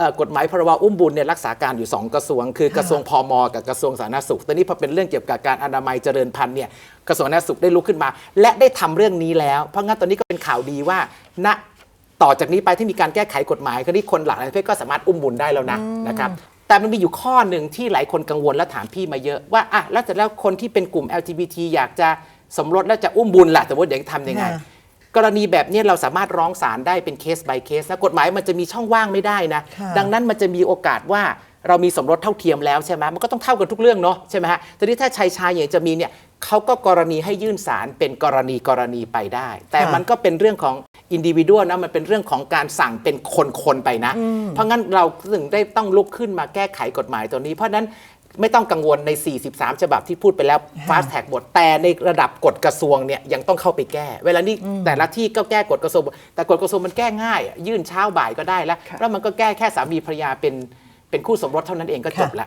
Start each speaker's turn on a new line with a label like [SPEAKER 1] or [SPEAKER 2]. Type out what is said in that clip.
[SPEAKER 1] เอ่อกฎหมายพรบอุ้มบุญเนี่ยรักษาการอยู่ 2 กระทรวง คือกระทรวงพมกับกระทรวงสาธารณสุข ตอนนี้พอเป็นเรื่องเกี่ยวกับการอนามัยเจริญพันธุ์เนี่ยกระทรวงสาธารณสุขได้ลุกขึ้นมา และได้ทำเรื่องนี้แล้ว เพราะงั้นตอนนี้ก็เป็นข่าวดีว่าณต่อจากนี้ไปที่มีการแก้ไขกฎหมายก็ที่คนหลากหลายประเภทก็สามารถอุ้มบุญได้แล้วนะนะครับแต่มันมีอยู่ข้อหนึ่งที่หลายคนกังวลและถามพี่มาเยอะว่าอะแล้วแต่แล้วคนที่เป็นกลุ่ม LGBT อยากจะสมรสแล้วจะอุ้มบุญล่ะแต่ว่าเดี๋ยวจะทำยังไง
[SPEAKER 2] ค่ะ
[SPEAKER 1] กรณีแบบนี้เราสามารถร้องศาลได้เป็นเคส by เคสนะกฎหมายมันจะมีช่องว่างไม่ได้นะ
[SPEAKER 2] ค่ะ
[SPEAKER 1] ดังนั้นมันจะมีโอกาสว่าเรามีสมรสเท่าเทียมแล้วใช่ไหมมันก็ต้องเท่ากันทุกเรื่องเนาะใช่ไหมฮะทีนี้ถ้าชายชายอย่างจะมีเนี่ยเขาก็กรณีให้ยื่นศาลเป็นกรณีกรณีไปได้ แต่
[SPEAKER 2] ค่ะ
[SPEAKER 1] มันก็เป็นเรื่องของอินดิวิ u a l นะมันเป็นเรื่องของการสั่งเป็นคนๆไปนะ เพราะงั้นเราถึงได้ต้องลุกขึ้นมาแก้ไขกฎหมายตัวนี้ เพราะฉะนั้น ไม่ต้องกังวลใน 43 ฉบับที่พูดไปแล้ว fast tag หมด แต่ในระดับกฎกระทรวงเนี่ยยังต้องเข้าไปแก้ เวลานี้แต่ละที่ก็แก้กฎกระทรวง แต่กฎกระทรวงมันแก้ง่ายอะยื่นเช้าบ่ายก็ได้แล้ว
[SPEAKER 2] ค่ะ
[SPEAKER 1] แล้วมันก็แก้แค่สามีภรรยาเป็นเป็นคู่สมรสเท่านั้นเองก็จบละ